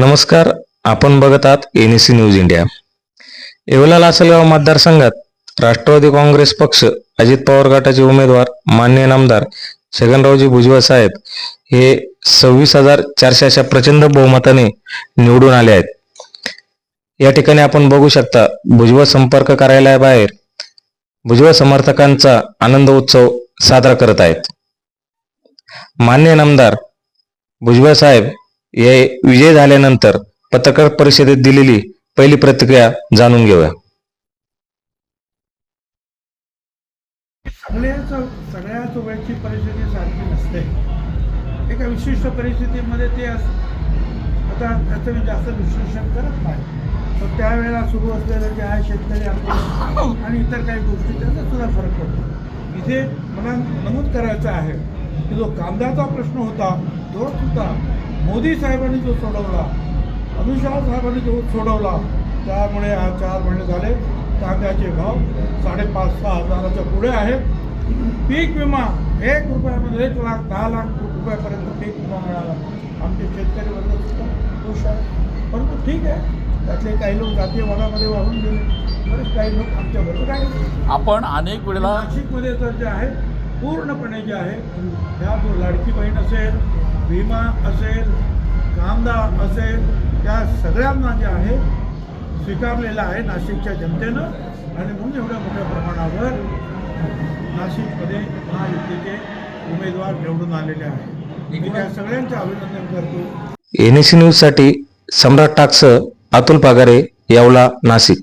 नमस्कार आपण बघत आहात NAC news India Yeola Lasalgaon मतदारसंघात राष्ट्रवादी काँग्रेस पक्ष अजित पवार गटाचे उमेदवार मान्य नामदार छगनरावजी भुजबळ साहेब हे सव्वीस हजार चारशे अशा प्रचंड बहुमताने निवडून आले आहेत. या ठिकाणी आपण बघू शकता भुजबळ संपर्क कार्यालयाबाहेर भुजबळ समर्थकांचा आनंद उत्सव साजरा करत आहेत. मान्य नामदार भुजबळ साहेब हे विजय झाल्यानंतर पत्रकार परिषदेत दिलेली पहिली प्रतिक्रिया जाणून घेऊया. सगळ्याच सगळ्याच परिस्थिती सारखी नसते. एका विशिष्ट परिस्थितीमध्ये ते अस आता त्याचं म्हणजे मी जास्त विश्लेषण करत नाही. पण त्यावेळेला सुरू असलेलं जे आहे शेतकरी आंदोलन आणि इतर काही गोष्टी त्याचा सुद्धा फरक पडतो. इथे मला नमूद करायचं आहे की जो कांद्याचा प्रश्न होता तो सुद्धा मोदी साहेबांनी जो सोडवला अनुशा साहेबांनी जो सोडवला त्यामुळे आज चार महिने झाले कांद्याचे भाव साडेपाच सहा हजाराच्या पुढे आहेत. पीक विमा एक रुपयामध्ये एक लाख दहा लाख रुपयापर्यंत पीक विमा मिळाला. आमचे शेतकरी वर्ग सुद्धा खुश आहे परंतु ठीक आहे त्यातले काही लोक जातीय वादामध्ये वाहून गेले. बरेच काही लोक आमच्या बरोबर आहेत. आपण अनेक वेळेला नाशिकमध्ये तर जे आहे पूर्णपणे जे आहे ह्या जो लाडकी बहीण असेल विमा असेल कांदा असेल त्या सगळ्यांना जे आहे स्वीकारलेलं आहे नाशिकच्या जनतेनं. आणि म्हणून एवढ्या मोठ्या प्रमाणावर नाशिकमध्ये महायुतीचे उमेदवार निवडून आलेले आहेत. मी त्या सगळ्यांचं अभिनंदन करतो. एनएसी न्यूजसाठी सम्राट टाक्स अतुल पागारे यावला नाशिक.